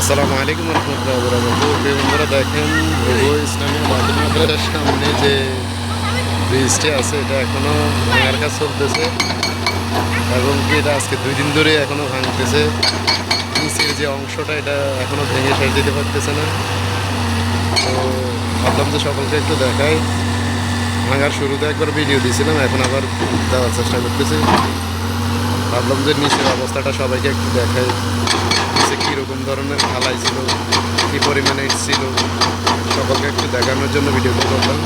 আসসালামু আলাইকুম রহমতুল্লাহ বন্ধুরা, দেখেন ভুগো ইসলামী মাদ্রাসার সামনে যে ব্রিজটি আছে, এটা এখনও ভাঙার কাজ চলতেছে এবং কি এটা আজকে দুই দিন ধরে এখনও ভাঙতেছে। নিচের যে অংশটা, এটা এখনও ভেঙে শেষ দিতে পারতেছে না। তো ভাবলাম যে সকলকে একটু দেখাই। ভাঙার শুরুতে একবার ভিডিও দিয়েছিলাম, এখন আবার দেওয়ার চেষ্টা করতেছি। ভাবলাম যে নিচের অবস্থাটা সবাইকে একটু দেখাই। নিচে কীরকম ধরনের ঢালাই ছিল, কী পরিমাণে ছিল, সকলকে একটু দেখানোর জন্য ভিডিওটা করলাম।